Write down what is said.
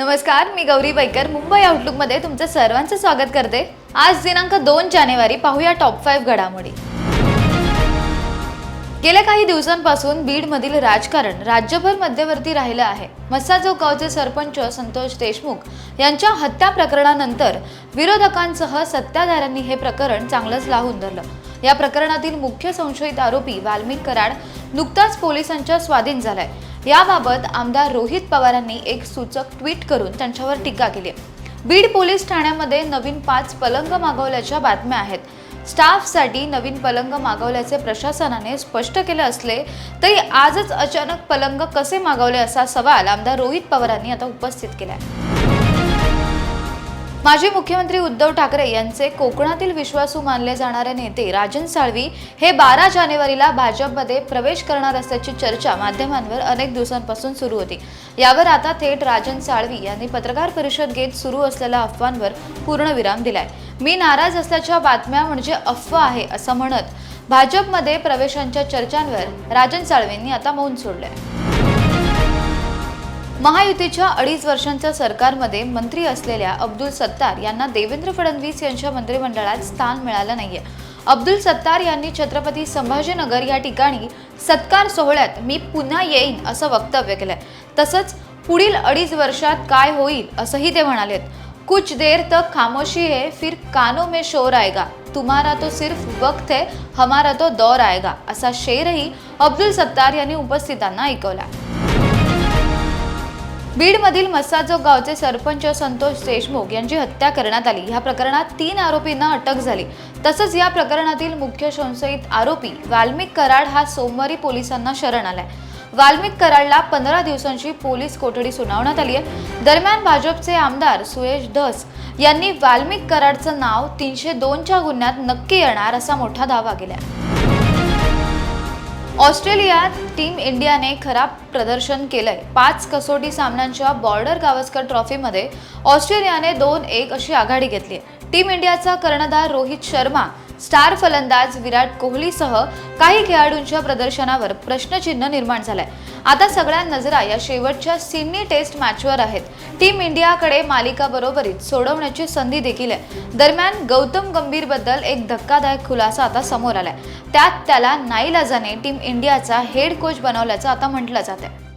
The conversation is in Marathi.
नमस्कार मी गौरी बैकर. मुंबई आउटलुकमध्ये तुमचं सर्वांचं स्वागत करते. आज दिनांक दोन जानेवारी पाहूया टॉप फाईव्ह घडामोडी. गेल्या काही दिवसांपासून बीडमधील राजकारण राज्यभर मध्यवर्ती राहिलं आहे. मस्साजोग गावचे सरपंच संतोष देशमुख यांच्या हत्या प्रकरणानंतर विरोधकांसह सत्ताधाऱ्यांनी हे प्रकरण चांगलंच लावून धरलं. या प्रकरणातील मुख्य संशयित आरोपी वाल्मिक कराड नुकताच पोलिसांच्या स्वाधीन झालाय. याबाबत आमदार रोहित पवारांनी एक सूचक ट्विट करून त्यांच्यावर टीका केली. बीड पोलीस ठाण्यामध्ये नवीन पाच पलंग मागवल्याच्या बातम्या आहेत. स्टाफसाठी नवीन पलंग मागवल्याचे प्रशासनाने स्पष्ट केले असले तरी आजच अचानक पलंग कसे मागवले असा सवाल आमदार रोहित पवारांनी आता उपस्थित केला आहे माजी मुख्यमंत्री उद्धव ठाकरे यांचे कोकणातील विश्वासू मानले जाणारे नेते राजन साळवी हे बारा जानेवारीला भाजपमध्ये प्रवेश करणार असल्याची चर्चा माध्यमांवर अनेक दिवसांपासून सुरू होती. यावर आता थेट राजन साळवी यांनी पत्रकार परिषद घेत सुरू असलेल्या अफवांवर पूर्णविराम दिलाय. मी नाराज असल्याच्या बातम्या म्हणजे अफवा आहे असं म्हणत भाजपमध्ये प्रवेशांच्या चर्चांवर राजन साळवींनी आता मौन सोडलंय. महायुतीच्या अडीच वर्षांच्या सरकारमध्ये मंत्री असलेल्या अब्दुल सत्तार यांना देवेंद्र फडणवीस यांच्या मंत्रिमंडळात स्थान मिळालं नाहीये. अब्दुल सत्तार यांनी छत्रपती संभाजीनगर या ठिकाणी सत्कार सोहळ्यात मी पुन्हा येईन असं वक्तव्य केलंय. तसंच पुढील अडीच वर्षात काय होईल? असंही ते म्हणालेत. कुछ देर तक खामोशी है फिर कानों में शोर आएगा. तुम्हारा तो सिर्फ वक्त है हमारा तो दौर आएगा. असा शेरही अब्दुल सत्तार यांनी उपस्थितांना ऐकवला बीडमधील मस्साजोग गावचे सरपंच संतोष देशमुख यांची हत्या करण्यात आली. या प्रकरणात तीन आरोपींना अटक झाली. तसंच या प्रकरणातील मुख्य संशयित आरोपी वाल्मिक कराड हा सोमवारी पोलिसांना शरण आलाय. वाल्मिक कराडला पंधरा दिवसांची पोलीस कोठडी सुनावण्यात आली आहे. दरम्यान भाजपचे आमदार सुरेश धस यांनी वाल्मिक कराडचं नाव तीनशे दोनच्या गुन्ह्यात नक्की येणार असा मोठा दावा केला ऑस्ट्रेलियात टीम इंडियाने खराब प्रदर्शन केलंय. पाच कसोटी सामन्यांच्या बॉर्डर गावस्कर ट्रॉफीमध्ये ऑस्ट्रेलियाने दोन एक अशी आघाडी घेतली टीम इंडियाचा कर्णधार रोहित शर्मा स्टार फलंदाज विराट कोहलीसह काही खेळाडूंच्या प्रदर्शनावर प्रश्नचिन्ह निर्माण झालंय. आता सगळ्या नजरा या शेवटच्या सिडनी टेस्ट मॅचवर आहेत. टीम इंडियाकडे मालिका बरोबरीत सोडवण्याची संधी देखील आहे. दरम्यान गौतम गंभीरबद्दल एक धक्कादायक खुलासा आता समोर आलाय. त्यात त्याला नाईलाजाने टीम इंडियाचा हेड कोच बनवल्याचं आता म्हटलं जात आहे